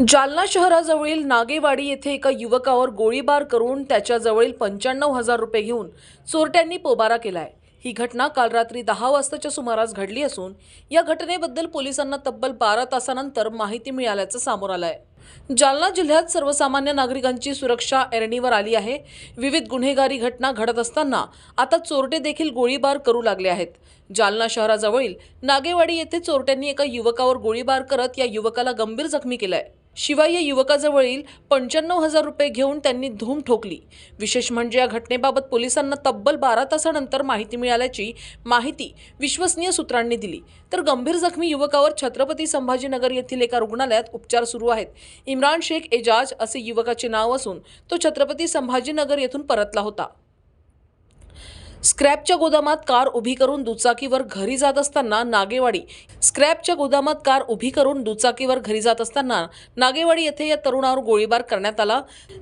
जालना शहराजवळील नागेवाडी येथे एका युवकावर गोळीबार करून त्याच्याजवळील पंच्याण्णव हजार रुपये घेऊन चोरट्यांनी पोबारा केलाय. ही घटना काल रात्री दहा वाजताच्या सुमारास घडली असून या घटनेबद्दल पोलिसांना तब्बल बारा तासानंतर माहिती मिळाल्याचं समोर आलं आहे जालना जिल्ह्यात सर्वसामान्य नागरिकांची सुरक्षा एरणीवर आली आहे. विविध गुन्हेगारी घटना घडत असताना आता चोरटे देखील गोळीबार करू लागले आहेत. जालना शहराजवळील नागेवाडी येथे चोरट्यांनी एका युवकावर गोळीबार करत या युवकाला गंभीर जखमी केलाय. शिवाय या युवकाजवळील पंच्याण्णव हजार रुपये घेऊन त्यांनी धूम ठोकली. विशेष म्हणजे या घटनेबाबत पोलिसांना तब्बल बारा तासानंतर माहिती मिळाल्याची माहिती विश्वसनीय सूत्रांनी दिली. तर गंभीर जखमी युवकावर छत्रपती संभाजीनगर येथील एका रुग्णालयात उपचार सुरू आहेत. इम्रान शेख एजाज असे युवकाचे नाव असून तो छत्रपती संभाजीनगर येथून परतला होता. स्क्रॅपच्या गोदामात कार उभी करून दुचाकीवर घरी जात असताना नागेवाडी. स्क्रॅपच्या गोदामात कार उभी करून दुचाकीवर घरी जात असताना नागेवाडी येथे या तरुणावर गोळीबार करण्यात आला.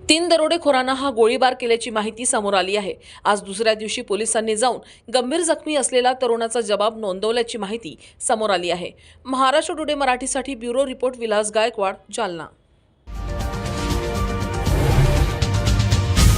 तीन दरोडेखोरांना हा गोळीबार केल्याची माहिती समोर आली आहे. आज दुसऱ्या दिवशी पोलिसांनी जाऊन गंभीर जखमी असलेला तरुणाचा जबाब नोंदवल्याची माहिती समोर आली आहे. महाराष्ट्र टुडे मराठीसाठी ब्युरो रिपोर्ट विलास गायकवाड जालना.